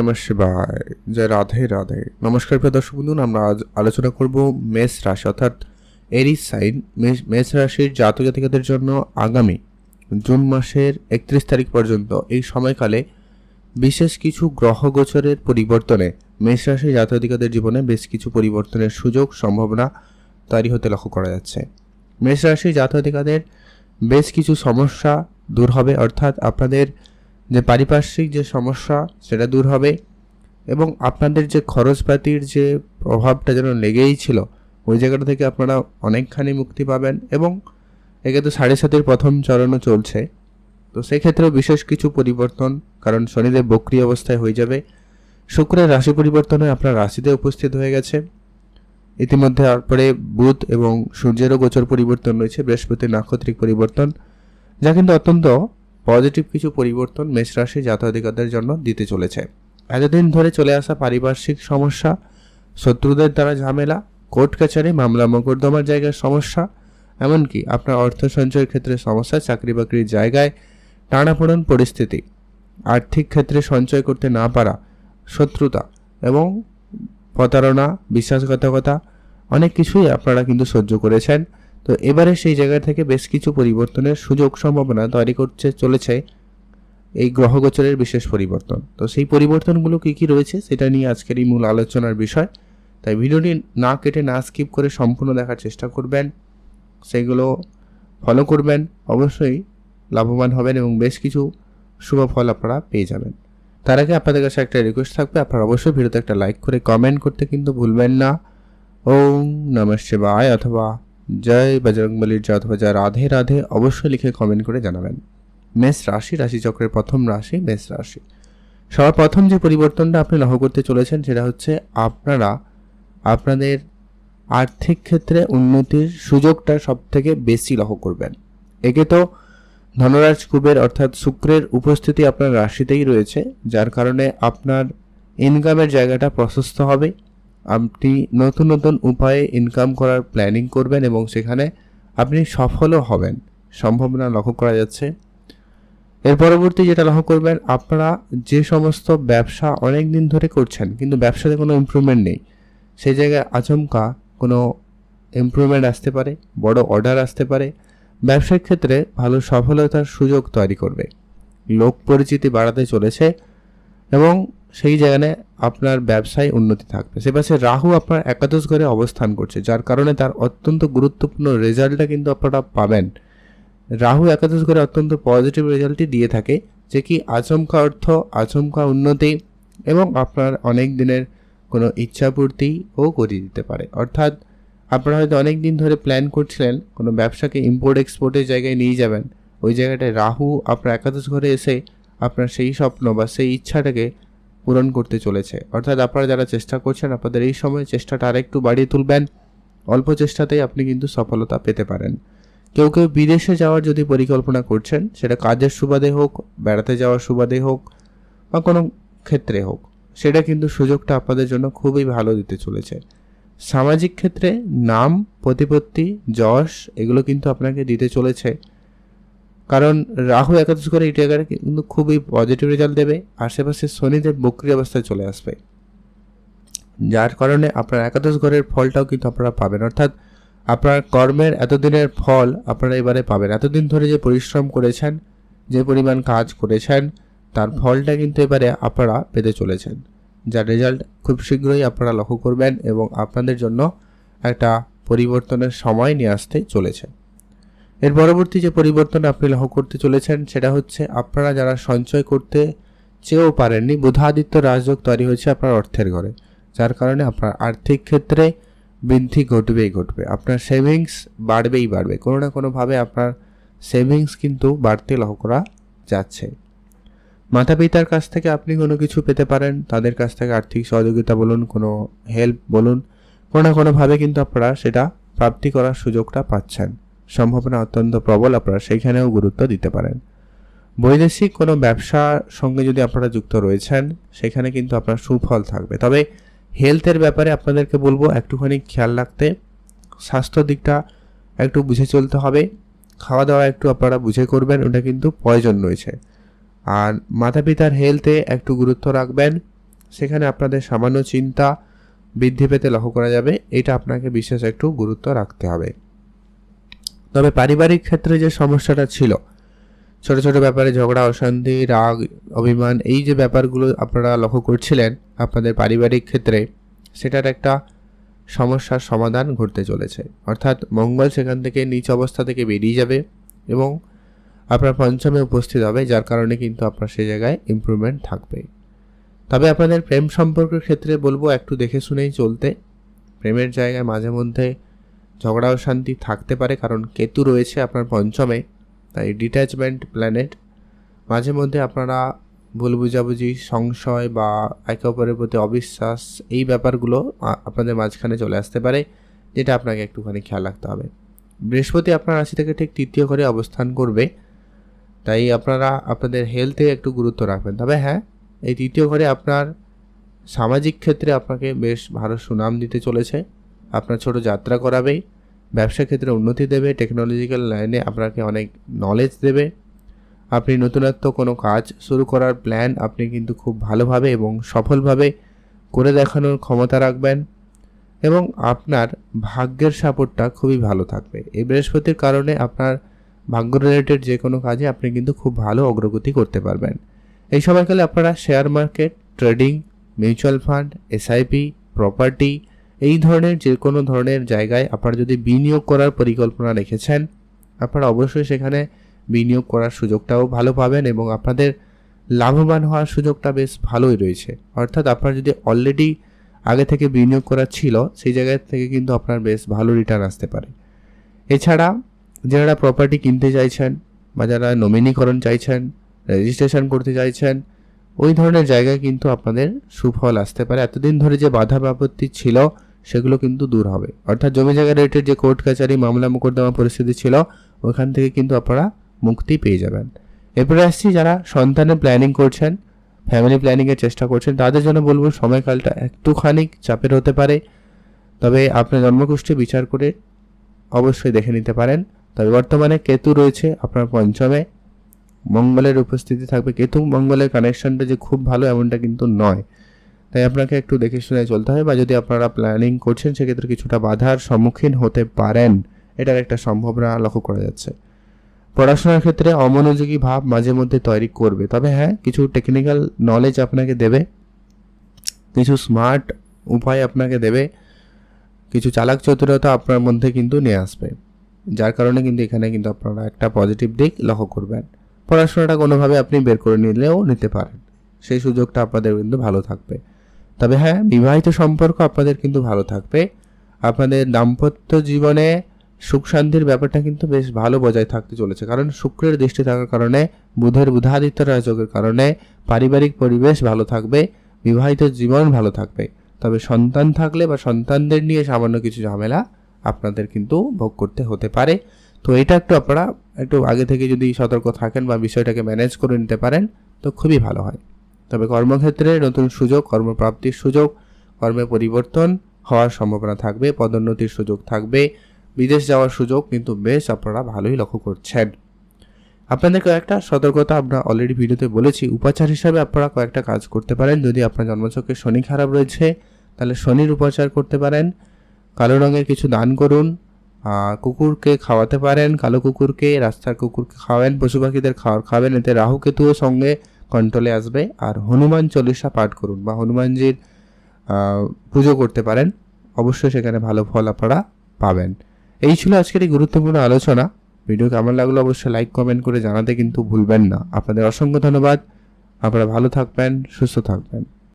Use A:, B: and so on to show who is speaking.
A: নমঃ শিবায়। জয় রাধে রাধে। নমস্কার প্রিয় দর্শক বন্ধুন আমরা আজ আলোচনা করব মেষ রাশি, অর্থাৎ এরিস সাইন মেষ রাশির জাতক জাতিকাদের জন্য আগামী জুন মাসের একত্রিশ তারিখ পর্যন্ত। এই সময়কালে বিশেষ কিছু গ্রহ গোচরের পরিবর্তনে মেষ রাশির জাতক জাতিকাদের জীবনে বেশ কিছু পরিবর্তনের সুযোগ, সম্ভাবনা তৈরি হতে লক্ষ্য করা যাচ্ছে। মেষ রাশির জাতক জাতিকাদের বেশ কিছু সমস্যা দূর হবে, অর্থাৎ আপনাদের যে পারিপার্শ্বিক যে সমস্যা, সেটা দূর হবে এবং আপনাদের যে খরচপাতির যে প্রভাবটা যেন লেগেই ছিল, ওই জায়গাটা থেকে আপনারা অনেকখানি মুক্তি পাবেন এবং একে তো সাড়ে সাতের প্রথম চরণও চলছে। তো সেক্ষেত্রেও বিশেষ কিছু পরিবর্তন, কারণ শনিদেব বক্রি অবস্থায় হয়ে যাবে। শুক্রের রাশি পরিবর্তনে আপনার রাশিতে উপস্থিত হয়ে গেছে। ইতিমধ্যে তারপরে বুধ এবং সূর্যেরও গোচর পরিবর্তন রয়েছে বৃহস্পতির নাক্ষত্রিক পরিবর্তন, যা কিন্তু অত্যন্ত পজিটিভ কিছু পরিবর্তন মেষ রাশি জন্য দিতে চলেছে। এতদিন ধরে চলে আসা পারিপার্শ্বিক সমস্যা, শত্রুদের দ্বারা ঝামেলা, কোর্ট কাছারি, মামলা, মোকদ্দমার জায়গায় সমস্যা, এমনকি আপনার অর্থ সঞ্চয়ের ক্ষেত্রে সমস্যা, চাকরি বাকরির জায়গায় টানাপোড়ন পরিস্থিতি, আর্থিক ক্ষেত্রে সঞ্চয় করতে না পারা, শত্রুতা এবং প্রতারণা, বিশ্বাসঘাতকতা, অনেক কিছুই আপনারা কিন্তু সহ্য করেছেন। তো এবারে সেই জায়গা থেকে বেশ কিছু পরিবর্তনের সুযোগ সম্ভাবনা তৈরি করছে, চলেছে এই গ্রহগোচরের বিশেষ পরিবর্তন। তো সেই পরিবর্তনগুলো কী কী রয়েছে সেটা নিয়ে আজকের এই মূল আলোচনার বিষয়। তাই ভিডিওটি না কেটে না স্কিপ করে সম্পূর্ণ দেখার চেষ্টা করবেন, সেগুলো ফলো করবেন, অবশ্যই লাভবান হবেন এবং বেশ কিছু শুভ ফল আপনারা পেয়ে যাবেন। তার আগে আপনাদের কাছে একটা রিকোয়েস্ট থাকবে, আপনারা অবশ্যই ভিডিওতে একটা লাইক করে কমেন্ট করতে কিন্তু ভুলবেন না। ওম নমঃ শিবায় অথবা জয় বজরংবলির জয় অথবা জয়, রাধে রাধে অবশ্যই লিখে কমেন্ট করে জানাবেন। মেষ রাশি রাশিচক্রের প্রথম রাশি, মেষ রাশি। সবার প্রথম যে পরিবর্তনটা আপনি লক্ষ্য করতে চলেছেন সেটা হচ্ছে আপনারা, আপনাদের আর্থিক ক্ষেত্রে উন্নতির সুযোগটা সব থেকে বেশি লক্ষ্য করবেন। একে তো ধনরাজ কুবের অর্থাৎ শুক্রের উপস্থিতি আপনার রাশিতেই রয়েছে, যার কারণে আপনার ইনকামের জায়গাটা প্রশস্ত হবে। আপনি নতুন নতুন উপায়ে ইনকাম করার প্ল্যানিং করবেন এবং সেখানে আপনি সফলও হবেন। সম্ভাবনা লক্ষ্য করা যাচ্ছে। এর পরবর্তী যেটা লক্ষ্য করবেন, আপনারা যে সমস্ত ব্যবসা অনেক দিন ধরে করছেন, কিন্তু ব্যবসাতে কোনো ইমপ্রুভমেন্ট নেই। সেই জায়গায় আচমকা কোনো ইমপ্রুভমেন্ট আসতে পারে, বড় অর্ডার আসতে পারে। ব্যবসার ক্ষেত্রে ভালো সফলতার সুযোগ তৈরি করবে। লোক পরিচিতি বাড়াতে চলেছে এবং সেই জায়গায় আপনার ব্যবসায় উন্নতি থাকবে। সে পাশে রাহু আপনার একাদশ ঘরে অবস্থান করছে, যার কারণে তার অত্যন্ত গুরুত্বপূর্ণ রেজাল্টটা কিন্তু আপনারা পাবেন। রাহু একাদশ ঘরে অত্যন্ত পজিটিভ রেজাল্টই দিয়ে থাকে, যে কি আচমকা অর্থ, আচমকা উন্নতি এবং আপনার অনেক দিনের কোনো ইচ্ছাপূর্তিও করিয়ে দিতে পারে। অর্থাৎ আপনারা হয়তো অনেক দিন ধরে প্ল্যান করছিলেন, কোনো ব্যবসাকে ইম্পোর্ট এক্সপোর্টের জায়গায় নিয়ে যাবেন। ওই জায়গাটায় রাহু আপনার একাদশ ঘরে এসে আপনার সেই স্বপ্ন বা সেই ইচ্ছাটাকে পূরণ করতে চলেছে। অর্থাৎ আপনারা যারা চেষ্টা করছেন, আপনাদের এই সময় চেষ্টাটা আরেকটু বাড়িয়ে তুলবেন। অল্প চেষ্টাতেই আপনি কিন্তু সফলতা পেতে পারেন। কেউ কেউ বিদেশে যাওয়ার যদি পরিকল্পনা করছেন, সেটা কাজের সুবাদে হোক, বেড়াতে যাওয়ার সুবাদে হোক, বা কোনো ক্ষেত্রে হোক, সেটা কিন্তু সুযোগটা আপনাদের জন্য খুবই ভালো দিতে চলেছে। সামাজিক ক্ষেত্রে নাম, প্রতিপত্তি, যশ, এগুলো কিন্তু আপনাকে দিতে চলেছে। কারণ রাহু একাদশ করে এই কিন্তু খুবই পজিটিভ রেজাল্ট দেবে। আশেপাশে শনিদেব বক্রি অবস্থায় চলে আসবে। যার কারণে আপনার একাদশ ঘরের ফলটাও কিন্তু আপনারা পাবেন। অর্থাৎ আপনার কর্মের এতদিনের ফল আপনারা এবারে পাবেন। এতদিন ধরে যে পরিশ্রম করেছেন, যে পরিমাণ কাজ করেছেন, তার ফলটা কিন্তু এবারে আপনারা পেতে চলেছেন। যার রেজাল্ট খুব শীঘ্রই আপনারা লক্ষ্য করবেন এবং আপনাদের জন্য একটা পরিবর্তনের সময় নিয়ে আসতে চলেছে এর পরবর্তী যে পরিবর্তন আপনি লক্ষ্য করতে চলেছেন, সেটা হচ্ছে আপনারা যারা সঞ্চয় করতে চেয়েও পারেননি, বুধাদিত্য রাজযোগ তৈরি হয়েছে আপনার অর্থের ঘরে। যার কারণে আপনার আর্থিক ক্ষেত্রে বৃদ্ধি ঘটবেই ঘটবে। আপনার সেভিংস বাড়বেই বাড়বে। কোনো না কোনোভাবে আপনার সেভিংস কিন্তু বাড়তে লক্ষ্য করা যাচ্ছে। মাতা পিতার কাছ থেকে আপনি কোনো কিছু পেতে পারেন, তাদের কাছ থেকে আর্থিক সহযোগিতা বলুন, কোনো হেল্প বলুন, কোনো না কোনোভাবে কিন্তু আপনারা সেটা প্রাপ্তি করার সুযোগটা পাচ্ছেন। সম্ভাবনা অত্যন্ত প্রবল, আপনারা সেইখানেও গুরুত্ব দিতে পারেন। বৈদেশিক কোনো ব্যবসার সঙ্গে যদি আপনারা যুক্ত রয়েছেন, সেখানে কিন্তু আপনার সুফল থাকবে। তবে হেলথের ব্যাপারে আপনাদেরকে বলব, একটুখানি খেয়াল রাখতে। স্বাস্থ্য দিকটা একটু বুঝে চলতে হবে। খাওয়া দাওয়া একটু আপনারা বুঝে করবেন, ওটা কিন্তু প্রয়োজন রয়েছে। আর মাতা পিতার হেলথে একটু গুরুত্ব রাখবেন। সেখানে আপনাদের সামান্য চিন্তা বৃদ্ধি পেতে লক্ষ্য করা যাবে। এটা আপনাকে বিশেষ একটু গুরুত্ব রাখতে হবে। তবে পারিবারিক ক্ষেত্রে যে সমস্যাটা ছিল, ছোট ছোট ব্যাপারে ঝগড়া, অশান্তি, রাগ, অভিমান, এই যে ব্যাপারগুলো আপনারা লক্ষ্য করছিলেন, আপনাদের পারিবারিক ক্ষেত্রে সেটার একটা সমস্যার সমাধান ঘটতে চলেছে। অর্থাৎ মঙ্গল সেখান থেকে নিচ অবস্থা থেকে বেরিয়ে যাবে এবং আপনার পঞ্চমে উপস্থিত হবে, যার কারণে কিন্তু আপনার সেই জায়গায় ইমপ্রুভমেন্ট থাকবে। তবে আপনাদের প্রেম সম্পর্কের ক্ষেত্রে বলব, একটু দেখে শুনেই চলতে। প্রেমের জায়গায় মাঝে মধ্যে ঝগড়া অশান্তি থাকতে পারে, কারণ কেতু রয়েছে আপনার পঞ্চমে, তাই ডিট্যাচমেন্ট প্ল্যানেট মাঝে মধ্যে আপনারা ভুল বুঝাবুঝি, সংশয় বা একে অপরের প্রতি অবিশ্বাস, এই ব্যাপারগুলো আপনাদের মাঝখানে চলে আসতে পারে, যেটা আপনাকে একটুখানি খেয়াল রাখতে হবে। বৃহস্পতি আপনার রাশি থেকে ঠিক তৃতীয় ঘরে অবস্থান করবে, তাই আপনারা আপনাদের হেলথে একটু গুরুত্ব রাখবেন। তবে হ্যাঁ এই তৃতীয় ঘরে আপনার সামাজিক ক্ষেত্রে আপনাকে বেশ ভালো সুনাম দিতে চলেছে। আপনার ছোট যাত্রা করাবে ব্যবসা ক্ষেত্রে উন্নতি দেবে টেকনোলজিক্যাল লাইনে আপনাকে অনেক নলেজ দেবে। আপনি নতুনত্ব কোনো কাজ শুরু করার প্ল্যান আপনি কিন্তু খুব ভালোভাবে এবং সফলভাবে করে দেখানোর ক্ষমতা রাখবেন এবং আপনার ভাগ্যের সাপোর্টটা খুবই ভালো থাকবে। এই বৃহস্পতির কারণে আপনার ভাগ্য রিলেটেড যে কোনো কাজে আপনি কিন্তু খুব ভালো অগ্রগতি করতে পারবেন। এই সময়কালে আপনারা share market trading mutual fund SIP property এই ধরনের যে কোনো ধরনের জায়গায় আপনারা যদি বিনিয়োগ করার পরিকল্পনা রেখেছেন, আপনারা অবশ্যই সেখানে বিনিয়োগ করার সুযোগটাও ভালো পাবেন এবং আপনাদের লাভবান হওয়ার সুযোগটা বেশ ভালোই রয়েছে। অর্থাৎ আপনার যদি অলরেডি আগে থেকে বিনিয়োগ করা ছিল, সেই জায়গা থেকে কিন্তু আপনার বেশ ভালো রিটার্ন আসতে পারে। এছাড়া যারা প্রপার্টি কিনতে চাইছেন বা যারা নমিনীকরণ চাইছেন রেজিস্ট্রেশন করতে চাইছেন, ওই ধরনের জায়গায় কিন্তু আপনাদের সুফল আসতে পারে। এতদিন ধরে যে বাধা বিপত্তি ছিল সেগুলো কিন্তু দূর হবে। অর্থাৎ জমি জায়গা রেটের যে কোর্ট কাছারি মামলা মোকদ্দমা পরিস্থিতি ছিল, ওখান থেকে কিন্তু আপনারা মুক্তি পেয়ে যাবেন। এরপরে আসছি যারা সন্তানের প্ল্যানিং করছেন ফ্যামিলি প্ল্যানিংয়ের চেষ্টা করছেন, তাদের জন্য বলব সময়কালটা একটুখানি চাপের হতে পারে। তবে আপনার জন্মকুষ্ঠী বিচার করে অবশ্যই দেখে নিতে পারেন। তবে বর্তমানে কেতু রয়েছে আপনার পঞ্চমে। মঙ্গলের উপস্থিতি থাকবে। কেতু মঙ্গলের কানেকশনটা যে খুব ভালো এমনটা কিন্তু নয়। তাই আপনাকে একটু দেখে শুনে চলতে হবে বা যদি আপনারা প্ল্যানিং করছেন, সেক্ষেত্রে কিছুটা বাধার সম্মুখীন হতে পারেন। এটার একটা সম্ভাবনা লক্ষ্য করা যাচ্ছে। পড়াশোনার ক্ষেত্রে অমনোযোগী ভাব মাঝে মধ্যে তৈরি করবে। তবে হ্যাঁ কিছু টেকনিক্যাল নলেজ আপনাকে দেবে। কিছু স্মার্ট উপায় আপনাকে দেবে। কিছু চালাক চতুরতা আপনার মধ্যে কিন্তু নিয়ে আসবে। যার কারণে কিন্তু এখানে কিন্তু আপনারা একটা পজিটিভ দিক লক্ষ্য করবেন। পড়াশোনাটা কোনোভাবে আপনি বের করে নিলেও নিতে পারেন। সেই সুযোগটা আপনাদের কিন্তু ভালো থাকবে। তবে হ্যাঁ বিবাহিত সম্পর্ক আপনাদের কিন্তু ভালো থাকবে। আপনাদের দাম্পত্য জীবনে সুখ শান্তির ব্যাপারটা কিন্তু বেশ ভালো বজায় থাকতে চলেছে। কারণ শুক্রের দৃষ্টি থাকার কারণে, বুধের বুধাদিত্য রাজযোগের কারণে পারিবারিক পরিবেশ ভালো থাকবে, বিবাহিত জীবন ভালো থাকবে। তবে সন্তান থাকলে বা সন্তানদের নিয়ে সামান্য কিছু ঝামেলা আপনাদের কিন্তু ভোগ করতে হতে পারে। তো এটা একটু আপনারা একটু আগে থেকে যদি সতর্ক থাকেন বা বিষয়টাকে ম্যানেজ করে নিতে পারেন, তো খুবই ভালো হয়। তবে কর্মক্ষেত্রে নতুন সুযোগ, কর্মপ্রাপ্তির সুযোগ, কর্মে পরিবর্তন হওয়ার সম্ভাবনা থাকবে, পদোন্নতির সুযোগ থাকবে, বিদেশ যাওয়ার সুযোগ কিন্তু বেশ আপনারা ভালোই লক্ষ্য করছেন। আপনাদের কয়েকটা সতর্কতা আমরা অলরেডি ভিডিওতে বলেছি। উপাচার হিসাবে আপনারা কয়েকটা কাজ করতে পারেন। যদি আপনার জন্মছকে শনি খারাপ রয়েছে, তাহলে শনির উপাচার করতে পারেন। কালো রঙের কিছু দান করুন কুকুরকে খাওয়াতে পারেন, কালো কুকুরকে, রাস্তার কুকুরকে খাওয়াবেন পশু পাখিদের খাওয়ার খাবেন। এতে রাহু কেতুও সঙ্গে কন্ট্রোলে আসবে আর হনুমান চল্লিশা পাঠ করুন বা হনুমানজির পুজো করতে পারেন। অবশ্যই সেখানে ভালো ফল আপনারা পাবেন। এই ছিল আজকের এই গুরুত্বপূর্ণ আলোচনা। ভিডিও কেমন লাগল অবশ্যই লাইক, কমেন্ট করে জানাতে কিন্তু ভুলবেন না। আপনাদের অসংখ্য ধন্যবাদ। আপনারা ভালো থাকবেন, সুস্থ থাকবেন।